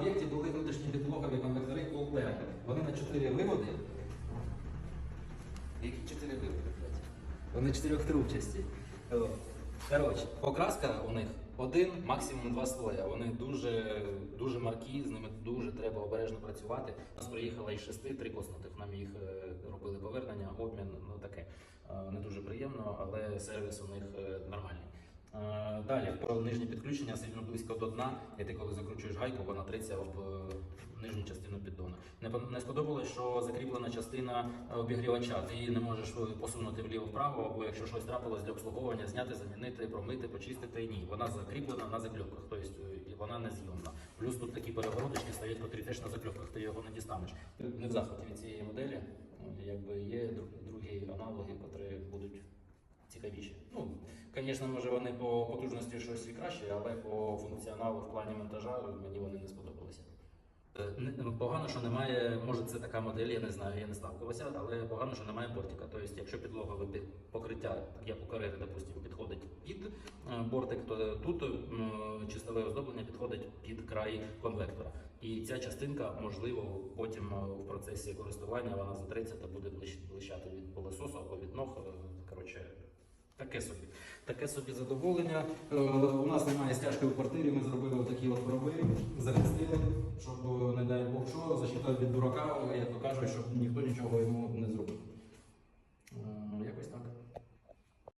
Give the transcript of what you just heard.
об'єкті були внутрішні підлогові конвектори ОП. Вони на 4 виводи. Які 4 виводи? Вони чотирьохтрубчасті. О. Коротше, покраска у них один, максимум два слоя. Вони дуже, дуже маркі, з ними дуже треба обережно працювати. Нас приїхало із шести три коснутих. Нам їх е, робили повернення, обмін, ну таке. Е, Не дуже приємно, але сервіс у них е, нормальний. Далі про нижнє підключення сильно близько до дна, і ти коли закручуєш гайку, вона треться об е, нижню частину піддону. Не, сподобалось, що закріплена частина обігрівача. Ти її не можеш е, посунути вліво-вправо, або якщо щось трапилось для обслуговування, зняти, замінити, промити, почистити. Ні, вона закріплена на закльопках, тобто вона не зйомна. Плюс тут такі перегородочки стоять, котрі теж на закльопках, ти його не дістанеш. Не в захваті від цієї моделі. Якби є другі аналоги, котрі будуть цікавіші. Звісно, може вони по потужності щось і краще, але по функціоналу в плані монтажа мені вони не сподобалися. Е, Погано, що немає, може це така модель, я не знаю, я не сталкувався, але погано, що немає бортика. Тобто, якщо підлогове покриття, як у карети, допустимо, підходить під е, бортик, то тут чистове оздоблення підходить під край конвектора. І ця частинка, можливо, потім е, в процесі користування вона затреться та буде блищ- блищати від пилососу або від Таке собі. Таке собі задоволення. Е, у нас немає стяжки у квартирі, ми зробили такі от проби, захистили, щоб, е, не дай Бог що, защитав від дурака, як то кажуть, щоб ніхто нічого йому не зробив.